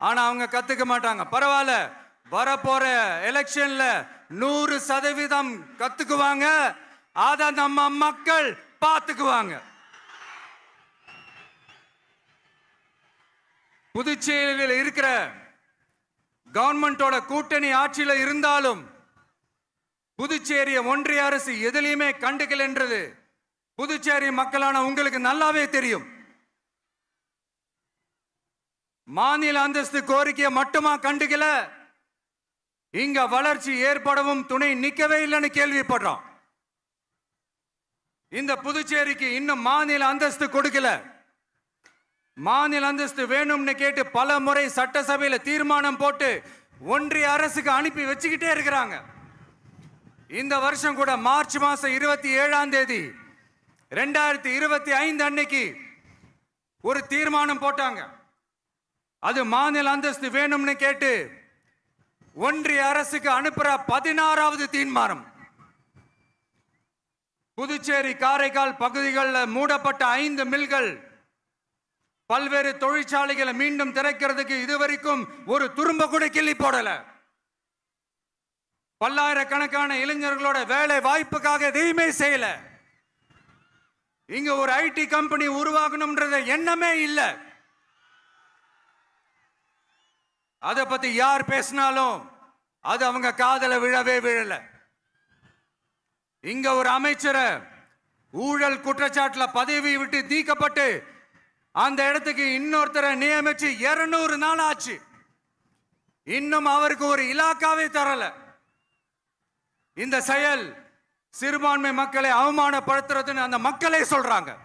ஆனா அவங்க கத்துக்க மாட்டாங்க. பரவாயில்ல. வரப்போற எலெக்ஷன்ல நூறு சதவீதம் கத்துக்குவாங்க. அத நம்ம மக்கள் பார்த்துக்குவாங்க. புதுச்சேரியில் இருக்கிற கவர்மெண்டோட கூட்டணி ஆட்சியில் இருந்தாலும் புதுச்சேரிய ஒன்றிய அரசு எதிலையுமே கண்டுக்கல் என்றது புதுச்சேரி மக்களான உங்களுக்கு நல்லாவே தெரியும். மாநில அந்தஸ்து கோரிக்கையை மட்டுமா கண்டுக்கல? இங்க வளர்ச்சி ஏற்படவும் துணை நிக்கவே இல்லைன்னு கேள்விப்படுறோம். இந்த புதுச்சேரிக்கு இன்னும் மாநில அந்தஸ்து கொடுக்கல. மாநில அந்தஸ்து வேணும்னு கேட்டு பல முறை சட்டசபையில தீர்மானம் போட்டு ஒன்றிய அரசுக்கு அனுப்பி வச்சுக்கிட்டே இருக்கிறாங்க. இந்த வருஷம் கூட மார்ச் மாசம் இருபத்தி ஏழாம் தேதி ரெண்டாயிரத்தி இருபத்தி ஐந்து அன்னைக்கு ஒரு தீர்மானம் போட்டாங்க. அது மாநில அந்தஸ்து வேணும்னு கேட்டு ஒன்றிய அரசுக்கு அனுப்புற பதினாறாவது தீர்மானம். புதுச்சேரி காரைக்கால் பகுதிகளில் மூடப்பட்ட ஐந்து மில்கள் பல்வேறு தொழிற்சாலைகளை மீண்டும் திறக்கிறதுக்கு இதுவரைக்கும் ஒரு துரும்ப கூட கிள்ளி போடல. பல்லாயிரக்கணக்கான இளைஞர்களோட வேலை வாய்ப்புக்காக எதையுமே செய்யல. இங்க ஒரு ஐடி கம்பெனி உருவாகணும்ன்றது எண்ணமே இல்லை. அதை பத்தி யார் பேசினாலும் அது அவங்க காதல விழவே விழல. இங்க ஒரு அமைச்சரை ஊழல் குற்றச்சாட்டுல பதவி விட்டு தீக்கப்பட்டு அந்த இடத்துக்கு இன்னொருத்தரை நியமிச்சு இருநூறு நாள் ஆச்சு. இன்னும் அவருக்கு ஒரு இலாக்காவே தரல. இந்த செயல் சிறுபான்மை மக்களை அவமானப்படுத்துறதுன்னு அந்த மக்களே சொல்றாங்க.